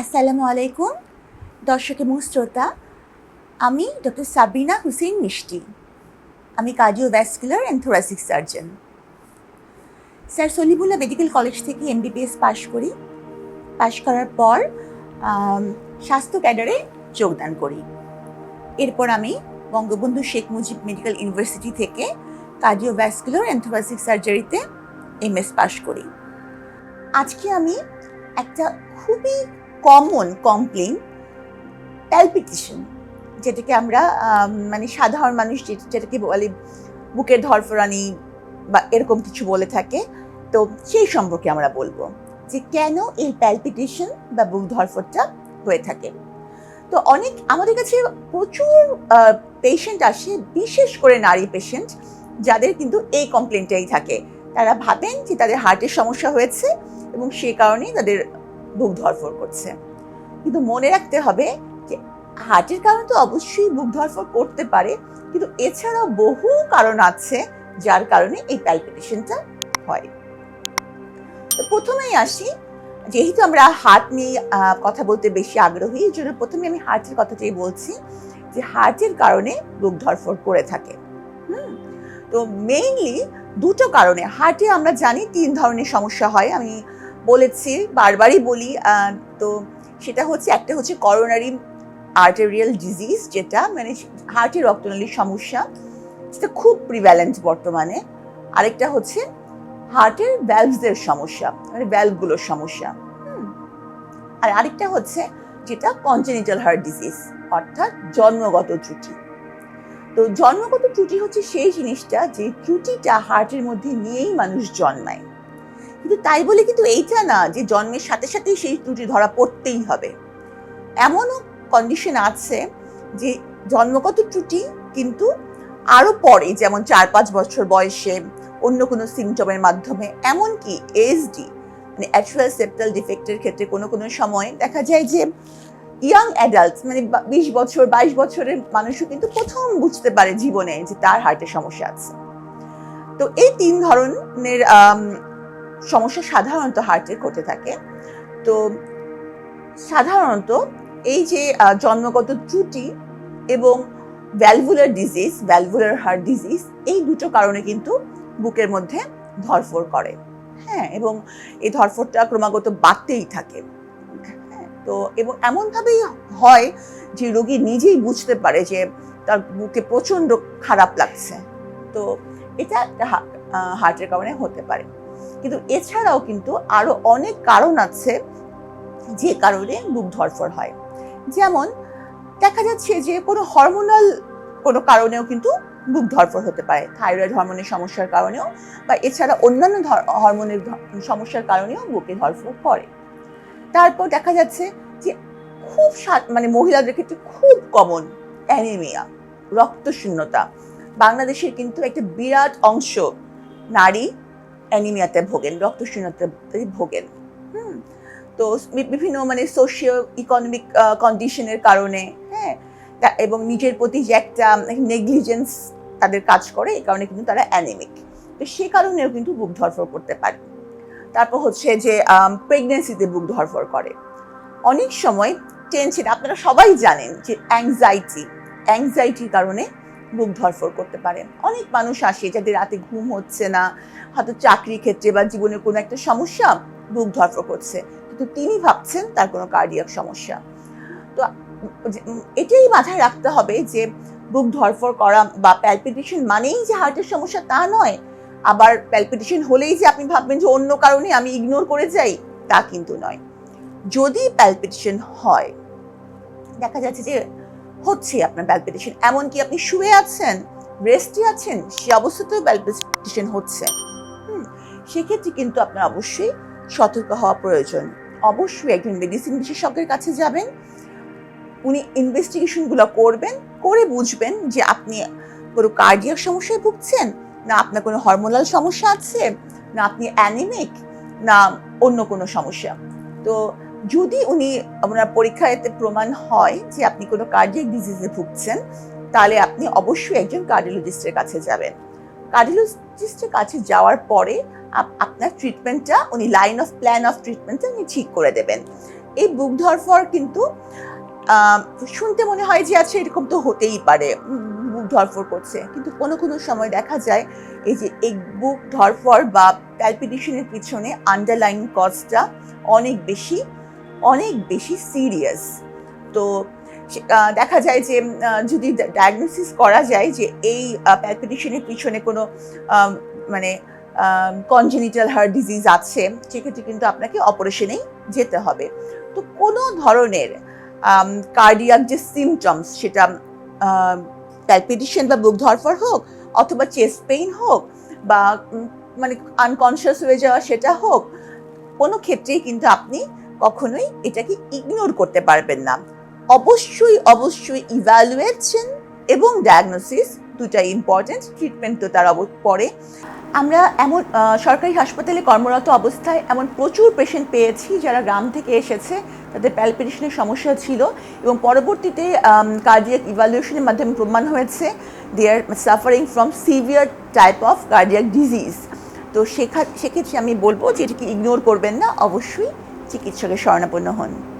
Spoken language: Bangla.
আসসালামু আলাইকুম, দর্শক এবং শ্রোতা। আমি ডক্টর সাবিনা হুসেন মিষ্টি। আমি cardiovascular and thoracic surgeon. Sir Salimullah medical college থেকে এমবিবিএস পাশ করি। পাশ করার পর স্বাস্থ্য ক্যাডারে যোগদান করি। এরপর আমি বঙ্গবন্ধু শেখ মুজিব মেডিকেল ইউনিভার্সিটি থেকে কার্ডিওভ্যাসকুলার অ্যান্ড থোরাসিক সার্জারিতে এমএস পাশ করি। আজকে আমি একটা খুবই কমন কমপ্লেন প্যালপিটেশন যেটাকে আমরা মানে সাধারণ মানুষ যেটাকে বলে বুকের ধরফরানি বা এরকম কিছু বলে থাকে, তো সেই সম্পর্কে আমরা বলব যে কেন এই প্যালপিটেশন বা বুক ধরফরটা হয়ে থাকে। তো অনেক, আমাদের কাছে প্রচুর পেশেন্ট আসে, বিশেষ করে নারী পেশেন্ট যাদের কিন্তু এই কমপ্লেনটাই থাকে। তারা ভাবেন যে তাদের হার্টের সমস্যা হয়েছে এবং সে কারণেই তাদের বুক ধরফর করছে। কিন্তু মনে রাখতে হবে যে, হার্টের কারণে তো অবশ্যই বুক ধরফর করতে পারে, কিন্তু এছাড়াও বহু কারণ আছে যার কারণে এই প্যালপিটেশনটা হয়। তো প্রথমেই আসি, যেহেতু আমরা হার্ট নিয়ে কথা বলতে বেশি আগ্রহী, এই জন্য প্রথমে আমি হার্টের কথাটাই বলছি যে, হার্টের কারণে বুক ধরফর করে থাকে। হুম? তো মেইনলি দুটো কারণে, হার্টে আমরা জানি তিন ধরনের সমস্যা হয়। আমি বলেছি, বারবারই বলি তো সেটা হচ্ছে, একটা হচ্ছে করোনারি আর্টেরিয়াল ডিজিজ যেটা মানে হার্টের রক্তনালীর সমস্যা, সেটা খুব প্রিভ্যালেন্ট বর্তমানে। আরেকটা হচ্ছে হার্টের ভ্যালভসের সমস্যা মানে ভ্যালভগুলোর সমস্যা। আর আরেকটা হচ্ছে যেটা কনজেনিটাল হার্ট ডিজিজ অর্থাৎ জন্মগত ত্রুটি। তো জন্মগত ত্রুটি হচ্ছে সেই জিনিসটা যে ত্রুটিটা হার্টের মধ্যে নিয়েই মানুষ জন্মায়। কিন্তু তাই বলে কিন্তু এইটা না যে জন্মের সাথে সাথেই সেই ত্রুটি ধরা পড়তেই হবে। এমনও কন্ডিশন আছে যে জন্মগত ত্রুটি কিন্তু আরও পরে, যেমন চার পাঁচ বছর বয়সে, অন্য কোনো সিমটমের মাধ্যমে, এমনকি এসডি মানে অ্যাট্রিয়াল সেপ্টাল ডিফেক্টের ক্ষেত্রে কোনো কোনো সময় দেখা যায় যে ইয়াং অ্যাডাল্টস মানে বিশ বছর, বাইশ বছরের মানুষও কিন্তু প্রথম বুঝতে পারে জীবনে যে তার হার্টের সমস্যা আছে। তো এই তিন ধরনের সমস্যা সাধারণত হার্টের ঘটে থাকে। তো সাধারণত এই যে জন্মগত ত্রুটি এবং valvular disease valvular heart disease এই দুটো কারণে কিন্তু বুকের মধ্যে ধরফর করে। হ্যাঁ এবং এই ধরফরটা ক্রমাগত বাড়তেই থাকে। হ্যাঁ, তো এবং এমনভাবেই হয় যে রোগী নিজেই বুঝতে পারে যে তার বুকে প্রচণ্ড খারাপ লাগছে। তো এটা একটা হার্টের কারণে হতে পারে। কিন্তু এছাড়াও কিন্তু আরও অনেক কারণ আছে যে কারণে বুক ধরফর হয়। যেমন, দেখা যাচ্ছে যে কোনো হরমোনাল কোনো কারণেও কিন্তু বুক ধরফর হতে পারে। থাইরয়েড হরমোনের সমস্যার কারণেও বা এছাড়া অন্যান্য হরমোনের সমস্যার কারণেও বুকে ধরফর করে তারপর দেখা যাচ্ছে যে খুব মানে মহিলাদের ক্ষেত্রে খুব কমন অ্যানিমিয়া রক্তশূন্যতা। বাংলাদেশের কিন্তু একটা বিরাট অংশ নারী অ্যানিমিয়াতে ভোগেন রক্তশূন্যতাতে ভোগেন। হুম, তো বিভিন্ন মানে সোশিও ইকোনমিক কন্ডিশনের কারণে হ্যাঁ এবং নিজের প্রতি যে একটা নেগলিজেন্স তাদের কাজ করে, এই কারণে কিন্তু তারা অ্যানিমিক তো সে কারণেও কিন্তু বুক ধরফর করতে পারে। তারপর হচ্ছে যে প্রেগনেন্সিতে বুক ধরফর করে। অনেক সময় টেনশন আপনারা সবাই জানেন যে অ্যাংজাইটি অ্যাংজাইটির কারণে বুক ধরফর করতে পারে অনেক মানুষ আসে যাদের রাতে ঘুম হচ্ছে না, হয়তো চাকরির ক্ষেত্রে বা জীবনের কোনো একটা সমস্যা বুক ধরফর করছে। কিন্তু তিনি ভাবছেন তার কোনো কার্ডিয়াক সমস্যা। তো এটাই মাথায় রাখতে হবে যে বুক ধরফর করা বা প্যালপিটেশন মানেই যে হার্টের সমস্যা তা নয়। আবার প্যালপিটেশন হলেই যে আপনি ভাববেন যে অন্য কারণে আমি ইগনোর করে যাই, তা কিন্তু নয়। যদি প্যালপিটেশন হয়, দেখা যাচ্ছে যে হচ্ছে আপনার প্যালপিটেশন এমনকি আপনি শুয়ে আছেন রেস্টে আছেন, সে অবস্থাতেও প্যালপিটেশন হচ্ছে। সেক্ষেত্রে কিন্তু আপনার অবশ্যই সতর্ক হওয়া প্রয়োজন। অবশ্যই একজন মেডিসিন বিশেষজ্ঞের কাছে যাবেন, উনি ইনভেস্টিগেশনগুলো করবেন, করে বুঝবেন যে আপনি কোনো কার্ডিয়াক সমস্যায় ভুগছেন, না আপনার কোনো হরমোনাল সমস্যা আছে, না আপনি অ্যানিমিক না অন্য কোনো সমস্যা। তো যদি উনি আপনার পরীক্ষাতে প্রমাণ হয় যে আপনি কোনো কার্ডিয়াক ডিজিজে ভুগছেন, তাহলে আপনি অবশ্যই একজন কার্ডিওলজিস্টের কাছে যাবেন। কার্ডিওলজিস্টের কাছে যাওয়ার পরে আপনার ট্রিটমেন্টটা উনি লাইন অফ প্ল্যান অফ ট্রিটমেন্টটা উনি ঠিক করে দেবেন। এই বুক ধরফর কিন্তু শুনতে মনে হয় যে আচ্ছা এরকম তো হতেই পারে বুক ধরফর করছে। কিন্তু কোনো কোনো সময় দেখা যায় এই যে এই বুক ধরফর বা প্যালপিটেশনের পিছনে আন্ডারলাইন কজটা অনেক বেশি অনেক বেশি সিরিয়াস তো দেখা যায় যে যদি ডায়াগনোসিস করা যায় যে এই প্যালপিটেশনের পিছনে কোনো মানে কনজেনিটাল হার্ট ডিজিজ আছে, সেক্ষেত্রে কিন্তু আপনাকে অপারেশনেই যেতে হবে। তো কোনো ধরনের কার্ডিয়াক যে সিমটমস সেটা প্যালপিটেশন বা বুক ধরফর হোক, অথবা চেস্ট পেইন হোক, বা মানে আনকনসিয়াস হয়ে যাওয়া সেটা হোক, কোনো ক্ষেত্রেই কিন্তু আপনি কখনোই এটাকে ইগনোর করতে পারবেন না। অবশ্যই অবশ্যই ইভ্যালুয়েশন এবং ডায়াগনোসিস দুটাই ইম্পর্টেন্ট ট্রিটমেন্ট তো তার পরে। আমরা এমন সরকারি হাসপাতালে কর্মরত অবস্থায় এমন প্রচুর পেশেন্ট পেয়েছি যারা গ্রাম থেকে এসেছে, তাদের প্যালপিটেশনের সমস্যা ছিল এবং পরবর্তীতে কার্ডিয়াক ইভ্যালুয়েশনের মাধ্যমে প্রমাণ হয়েছে they are suffering from severe type of cardiac disease তো সেক্ষেত্রে আমি বলব যে এটাকে ইগনোর করবেন না, অবশ্যই চিকিৎসকের শরণাপন্ন হন।